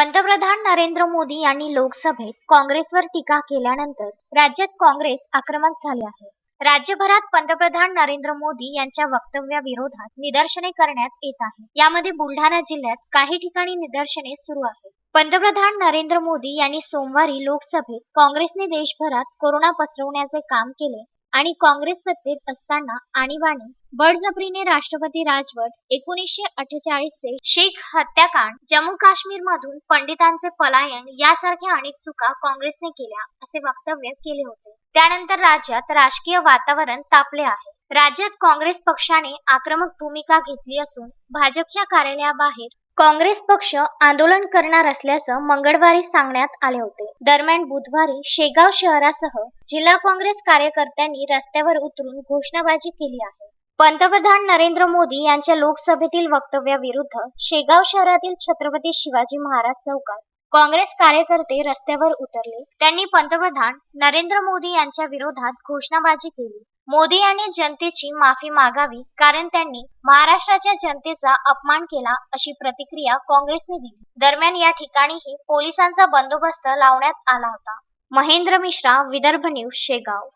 पंतप्रधान नरेंद्र मोदी यांनी लोकसभेत काँग्रेसवर टीका केल्यानंतर राज्यात काँग्रेस आक्रमक झाले आहे. राज्यभरात पंतप्रधान नरेंद्र मोदी यांच्या वक्तव्याविरोधात निदर्शने करण्यात येत आहे. यामध्ये बुलढाणा जिल्ह्यात काही ठिकाणी निदर्शने सुरू आहेत. पंतप्रधान नरेंद्र मोदी यांनी सोमवारी लोकसभेत काँग्रेसने देशभरात कोरोना पसरवण्याचे काम केले आणि काँग्रेस सत्तेत असताना आणीबाणी बळजबरीने राष्ट्रपती राजवट एकोणीसशे अठ्ठेचाळीसचे शेख हत्याकांड जम्मू काश्मीर मधून पंडितांचे पलायन यासारख्या अनेक चुका काँग्रेसने केल्या असे वक्तव्य केले होते. त्यानंतर राज्यात राजकीय वातावरण तापले आहे. राज्यात काँग्रेस पक्षाने आक्रमक भूमिका घेतली असून भाजपच्या कार्यालयाबाहेर काँग्रेस पक्ष आंदोलन करणार असल्याचं मंगळवारी सांगण्यात आले होते. दरम्यान बुधवारी शेगाव शहरासह जिल्हा काँग्रेस कार्यकर्त्यांनी रस्त्यावर उतरून घोषणाबाजी केली आहे. पंतप्रधान नरेंद्र मोदी यांच्या लोकसभेतील वक्तव्याविरुद्ध शेगाव शहरातील छत्रपती शिवाजी महाराज चौकात काँग्रेस कार्यकर्ते रस्त्यावर उतरले. त्यांनी पंतप्रधान नरेंद्र मोदी यांच्या विरोधात घोषणाबाजी केली. मोदी यांनी जनतेची माफी मागावी कारण त्यांनी महाराष्ट्राच्या जनतेचा अपमान केला अशी प्रतिक्रिया काँग्रेसने दिली. दरम्यान या ठिकाणीही पोलिसांचा बंदोबस्त लावण्यात आला होता. महेंद्र मिश्रा विदर्भ न्यूज शेगाव.